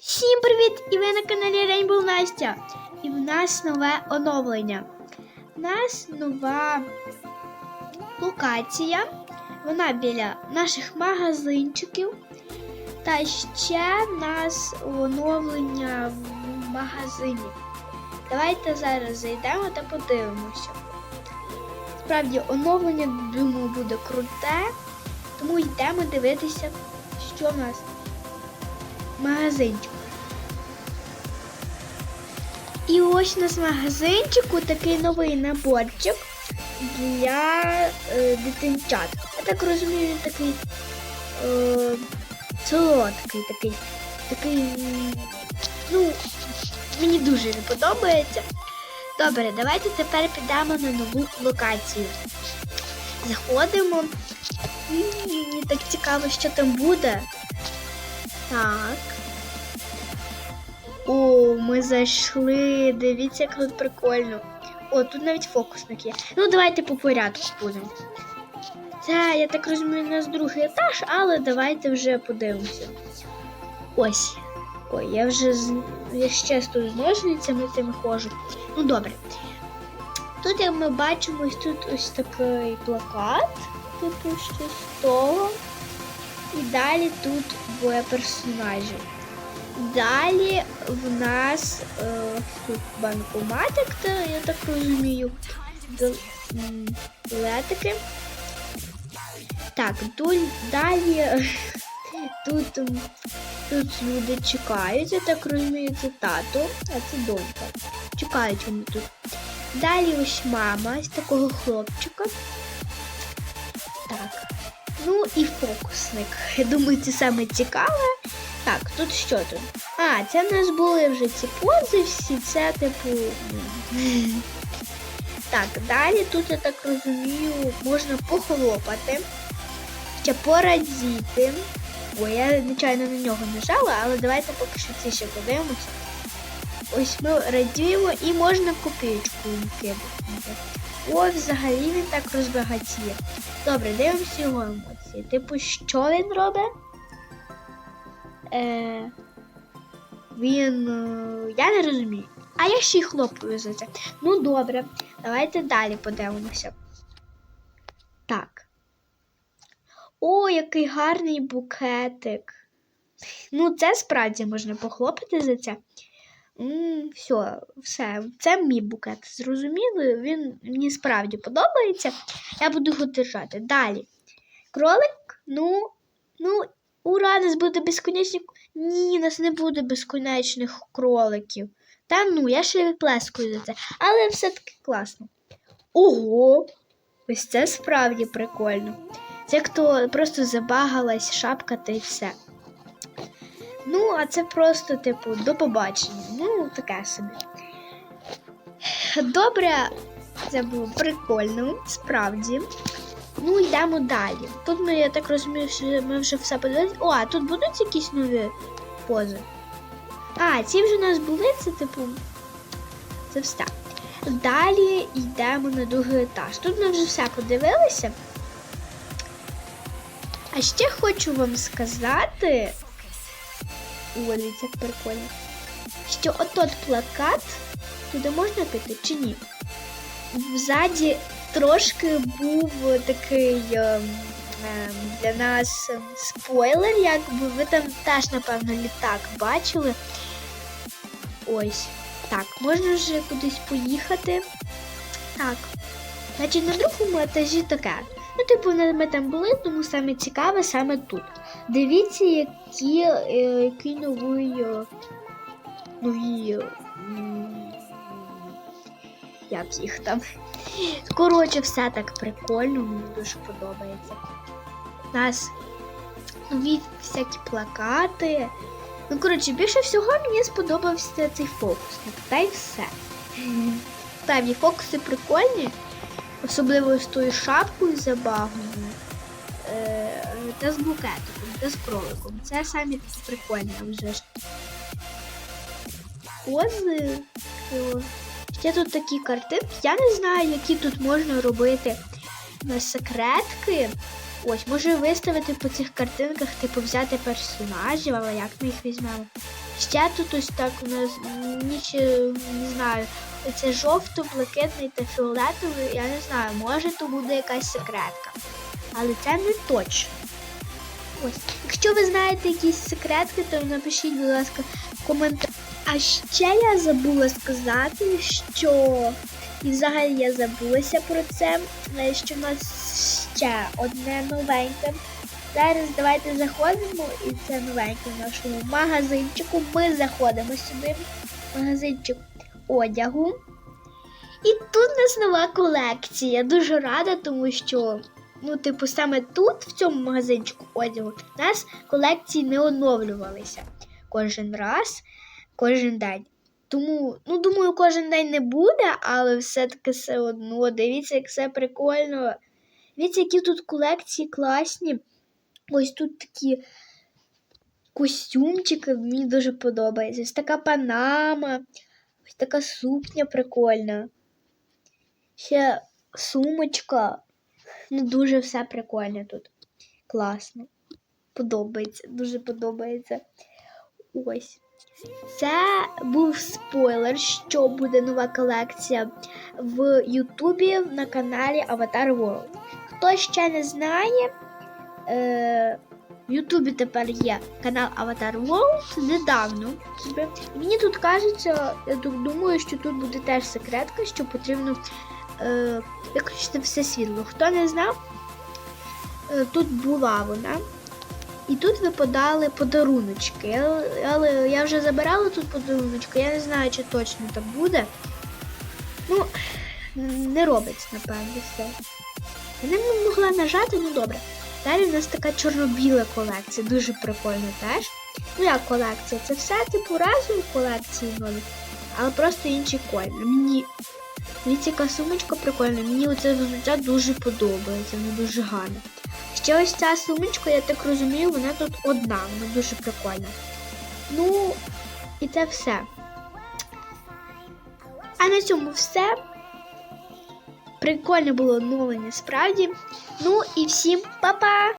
Всім привіт! І ви на каналі Rainbow Настя. І в нас нове оновлення. У нас нова локація. Вона біля наших магазинчиків. Та ще в нас оновлення в магазині. Давайте зараз зайдемо та подивимося. Справді, оновлення, думаю, буде круте. Тому йдемо дивитися, що в нас магазинчик. І ось у нас в магазинчику такий новий наборчик для е, дитинчат. Я так розумію, він такий е, солодкий, такий, такий, ну, мені дуже не подобається. Добре, давайте тепер підемо на нову локацію. Заходимо. М, Мені так цікаво, що там буде. Так. О, ми зайшли. Дивіться, як тут прикольно. О, тут навіть фокусник є. Ну, давайте по порядку будемо. Це, я так розумію, у нас другий етаж, але давайте вже подивимося. Ось. Ой, я вже я ще тут з ножницями цими ходжу. Ну, добре. Тут, як ми бачимо, ось тут ось такий плакат, типу з того. І далі тут двоє персонажів. Далі в нас е, тут банкоматик, я так розумію. Білетики. Так, дуль- далі тут, тут люди чекають, я так розумію, це тато, а це донька. Чекають вони тут. Далі ось мама з такого хлопчика. Так. Ну і фокусник. Я думаю, це саме цікаве. Так, тут що тут? А, це в нас були вже ці пози, всі це, типу. Так, далі тут, я так розумію, можна похлопати, ще порадіти. Ой, я нечайно на нього нажала, але давайте поки що ці ще подивимося. Ось ми радіємо і можна копійку кидати. О, взагалі він так розбагатіє. Добре, дивимося його емоції. Типу, що він робить? Е, він. е, Я не розумію. А я ще й хлопаю за це. Ну добре, давайте далі подивимося. Так. О, який гарний букетик. Ну, це справді можна похлопати за це. Все, все, це мій букет. Зрозуміло, він мені справді подобається. Я буду його держати. Далі. Кролик, ну, ну, ура, нас буде безконечні. Ні, нас не буде безконечних кроликів. Та ну, я ще відплескую за це. Але все-таки класно. Ого! Ось це справді прикольно. Це хто просто забагалась шапка та й все. Ну, а це просто, типу, до побачення. Ну, таке собі. Добре, це було прикольно, справді. Ну, йдемо далі. Тут ми, я так розумію, що ми вже все подивилися. О, а тут будуть якісь нові пози. А, ці вже у нас були, це типу. Це все. Далі йдемо на другий етаж. Тут ми вже все подивилися. А ще хочу вам сказати. О, як прикольно. Що отот плакат туди можна піти чи ні? Взаді трошки був такий ем, для нас спойлер, якби ви там теж, напевно, літак бачили. Ось. Так, можна вже кудись поїхати. Так. Значить, на другому етажі таке. Ну, типу, ми там були, тому саме цікаве саме тут. Дивіться, які, е, який новий. е, Нові. е, Як їх там. Коротше, все так прикольно, мені дуже подобається. У нас нові всякі плакати. Ну, коротше, більше всього мені сподобався цей фокусник. Та й все. Там і фокуси прикольні, особливо з тою шапкою забавною. Е, та з букетиком, та з кроликом. Це самі такі прикольні вже ж. Пози. о. Ще тут такі картинки. Я не знаю, які тут можна робити на секретки. Ось, може виставити по цих картинках, типу взяти персонажів, але як ми їх візьмемо? Ще тут ось так у нас ніч, е, не знаю, це жовто, блакитний та фіолетовий, я не знаю, може то буде якась секретка. Але це не точно. Ось. Якщо ви знаєте якісь секретки, то напишіть, будь ласка, в коментарі. А ще я забула сказати, що і взагалі я забулася про це, що в нас ще одне новеньке. Зараз давайте заходимо, і це новеньке в нашому магазинчику. Ми заходимо сюди, магазинчик одягу. І тут у нас нова колекція. Дуже рада, тому що, ну, типу, саме тут, в цьому магазинчику одягу, у нас колекції не оновлювалися кожен раз, кожен день. Тому, ну, думаю, кожен день не буде, але все-таки все одно. Дивіться, як все прикольно. Дивіться, які тут колекції класні. Ось тут такі костюмчики, мені дуже подобається. Ось така панама, ось така сукня прикольна. Ще сумочка. Ну, дуже все прикольне тут. Класно. Подобається, дуже подобається. Ось. Це був спойлер, що буде нова колекція в Ютубі на каналі Avatar World. Хто ще не знає, е, в Ютубі тепер є канал Avatar World недавно. Мені тут кажеться, я тут думаю, що тут буде теж секретка, що потрібно е, виключити все світло. Хто не знав, е, тут була вона. І тут випадали подаруночки. Але- я вже забирала тут подаруночки, я не знаю, чи точно так буде. Ну, не робиться, напевно, все. Я не могла нажати, ну добре. Далі в нас така чорно-біла колекція, дуже прикольно теж. Ну як колекція? Це все типу разові колекції нові, але просто інший колір. Мені дивіться, яка сумочка прикольна, мені оце взуття дуже подобається, воно дуже гарне. Ще ось ця сумочка, я так розумію, вона тут одна, вона дуже прикольна. Ну, і це все. А на цьому все. Прикольне було оновлення справді. Ну і всім па-па!